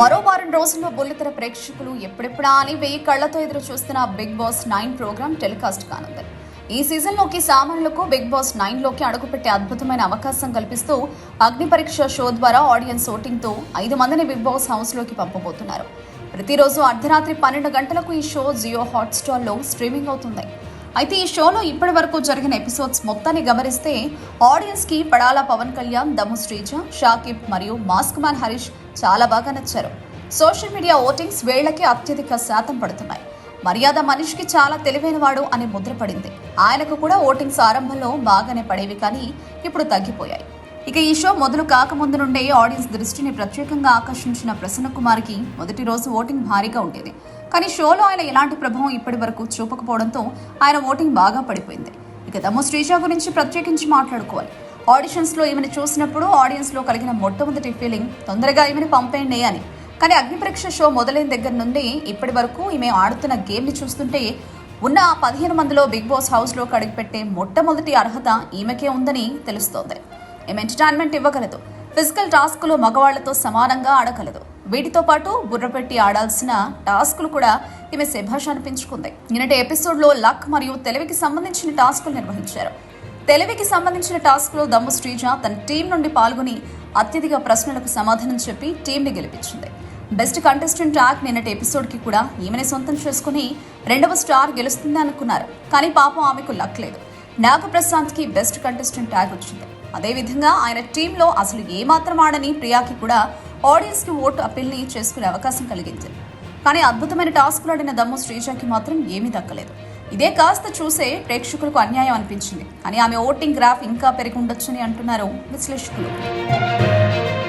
మరో వారం రోజుల్లో బుల్లితెర ప్రేక్షకులు ఎప్పుడెప్పుడా అని వెయ్యి కళ్ళతో ఎదురు చూస్తున్న Bigg Boss nine programme telecast కానుంది. ఈ సీజన్లోకి సామాన్యులకు బిగ్ బాస్ నైన్లోకి అడుగుపెట్టే అద్భుతమైన అవకాశం కల్పిస్తూ అగ్ని పరీక్ష షో ద్వారా ఆడియన్స్ ఓటింగ్తో ఐదు మందిని బిగ్ బాస్ హౌస్లోకి పంపబోతున్నారు. ప్రతిరోజు అర్ధరాత్రి పన్నెండు గంటలకు ఈ షో జియో హాట్స్టార్లో స్ట్రీమింగ్ అవుతుంది. అయితే ఈ షోలో ఇప్పటి వరకు జరిగిన ఎపిసోడ్స్ మొత్తాన్ని గమనిస్తే ఆడియన్స్కి పడాల పవన్ కళ్యాణ్ దము శ్రీజ షాకిబ్ మరియు మాస్క్ మ్యాన్ హరీష్ చాలా బాగా నచ్చారు. సోషల్ మీడియా ఓటింగ్స్ వేళ్ళకి అత్యధిక శాతం పడుతున్నాయి. మర్యాద మనిషికి చాలా తెలివైనవాడు అని ముద్రపడింది ఆయనకు కూడా ఓటింగ్స్ ఆరంభంలో బాగానే పడేవి కానీ ఇప్పుడు తగ్గిపోయాయి. ఇక ఈ షో మొదలు కాకముందు నుండే ఆడియన్స్ దృష్టిని ప్రత్యేకంగా ఆకర్షించిన ప్రసన్న కుమార్కి మొదటి రోజు ఓటింగ్ భారీగా ఉండేది. కానీ షోలో ఆయన ఎలాంటి ప్రభావం ఇప్పటి వరకు చూపకపోవడంతో ఆయన ఓటింగ్ బాగా పడిపోయింది. ఇక దమ్ము శ్రీజ గురించి ప్రత్యేకించి మాట్లాడుకోవాలి. ఆడిషన్స్లో ఈమెను చూసినప్పుడు ఆడియన్స్లో కలిగిన మొట్టమొదటి ఫీలింగ్ తొందరగా ఈమెను పంపేయండి అని. కానీ అగ్నిపరీక్ష షో మొదలైన దగ్గర నుండి ఇప్పటి వరకు ఈమె ఆడుతున్న గేమ్ని చూస్తుంటే ఉన్న పదిహేను మందిలో బిగ్ బాస్ హౌస్లో కడిగిపెట్టే మొట్టమొదటి అర్హత ఈమెకే ఉందని తెలుస్తోంది. ఈమె ఎంటర్టైన్మెంట్ ఇవ్వగలదు? ఫిజికల్ టాస్కులు మగవాళ్ళతో సమానంగా ఆడగలదు. వీటితో పాటు బుర్ర పెట్టి ఆడాల్సిన టాస్కులు కూడా ఈమె శభాష్ అనిపించుకుంది. నిన్నటి ఎపిసోడ్లో లక్ మరియు తెలివికి సంబంధించిన టాస్కులు నిర్వహించారు. తెలివికి సంబంధించిన టాస్క్లో దమ్ము శ్రీజ తన టీం నుండి పాల్గొని అత్యధిక ప్రశ్నలకు సమాధానం చెప్పి టీంని గెలిపించింది. బెస్ట్ కంటెస్టెంట్ ట్రాక్ నిన్నటి ఎపిసోడ్కి కూడా ఈమెనే సొంతం చేసుకుని రెండవ స్టార్ గెలుస్తుంది అనుకున్నారు కానీ పాపం ఆమెకు లక్ లేదు. నాగప్రశాంత్కి బెస్ట్ కంటెస్టెంట్ ట్యాగ్ వచ్చింది. అదేవిధంగా ఆయన టీంలో అసలు ఏమాత్రం ఆడని ప్రియాకి కూడా ఆడియన్స్కి ఓటు అప్పీల్ని చేసుకునే అవకాశం కలిగింది. కానీ అద్భుతమైన టాస్క్లు ఆడిన దమ్ము శ్రీజాకి మాత్రం ఏమీ దక్కలేదు. ఇదే కాస్త చూసే ప్రేక్షకులకు అన్యాయం అనిపించింది. అని ఆమె ఓటింగ్ గ్రాఫ్ ఇంకా పెరిగి ఉండొచ్చని అంటున్నారు విశ్లేషకులు.